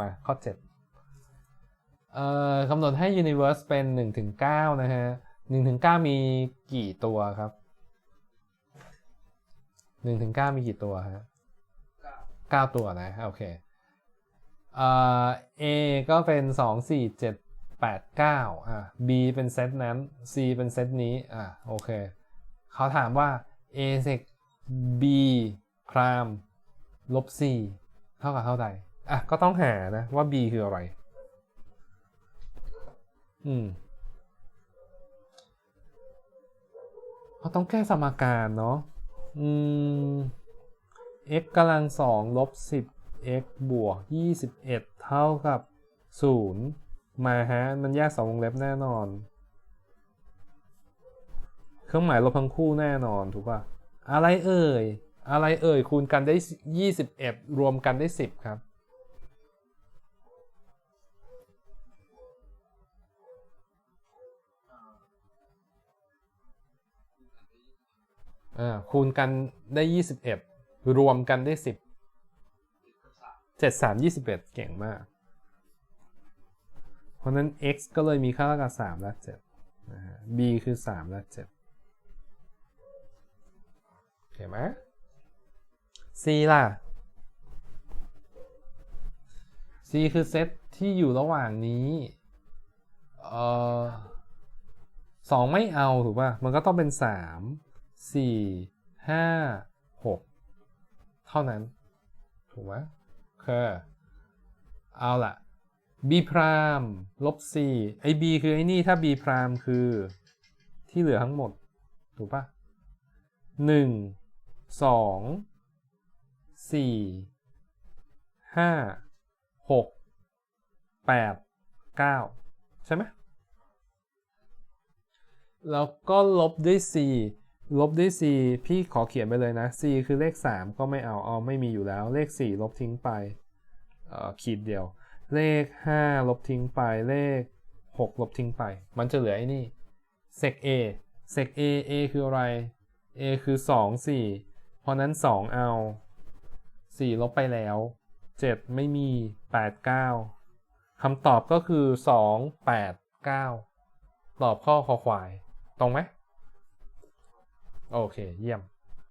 มาข้อ7เอ่อกำหนดให้ universe เป็น1ถึง9นะฮะ1ถึง9มีกี่ตัวครับ1ถึง9มีกี่ตัวฮะ9ตัวนะโอเคเอ่อ A ก็เป็น2 4 7 8 9อะ B เป็นเซตนั้น C เป็นเซตนี้อะโอเคเขาถามว่า A เซก B พรามลบ C เท่ากับเท่าใด อะก็ต้องหานะว่า B คืออะไร อืมเราต้องแก้สมการเนาะอืม x กำลังสองลบสิบ x บวกยี่สิบเอ็ดเท่ากับศูนย์มาฮะ มันแยกสองวงเล็บแน่นอน เครื่องหมายลบทั้งคู่แน่นอนถูกป่ะ อะไรเอ่ย อะไรเอ่ย คูณกันได้ยี่สิบเอ็ดรวมกันได้สิบครับ คูณกันได้ 21 รวมกันได้ 10 7 3 21 เก่งมาก เพราะนั้น x ก็เลยมีค่าเท่ากับ 3 และ7นะฮะ b คือ 3 และ7เห็นไหม c ล่ะ c คือเซตที่อยู่ระหว่างนี้เอ่อสองไม่เอา ถูกป่ะ มันก็ต้องเป็น 3 สี่ห้าหกเท่านั้น ถูกไหมโอเคเอาล่ะ b พรามลบ c ไอ้ b คือไอ้นี่ถ้า b พรามคือที่เหลือทั้งหมด ถูกปะหนึ่งสองสี่ห้าหกแปดเก้าใช่ไหมแล้วก็ลบด้วย c ลบด้วย c พี่ขอเขียนไปเลยนะ c คือเลข 3 ก็ไม่เอาเอาไม่มีอยู่แล้ว เลข 4 ลบทิ้งไปเขีดเดียว เลข 5 ลบทิ้งไป เลข 6 ลบทิ้งไป มันจะเหลือไอ้นี่ sec a sec a a คืออะไร a คือ 2 4 เพราะนั้น 2 เอา 4 ลบไปแล้ว 7 ไม่มี 8 9คำตอบก็คือ 2 8 9 ตอบข้อคอควาย ตรงไหม โอเค เยี่ยม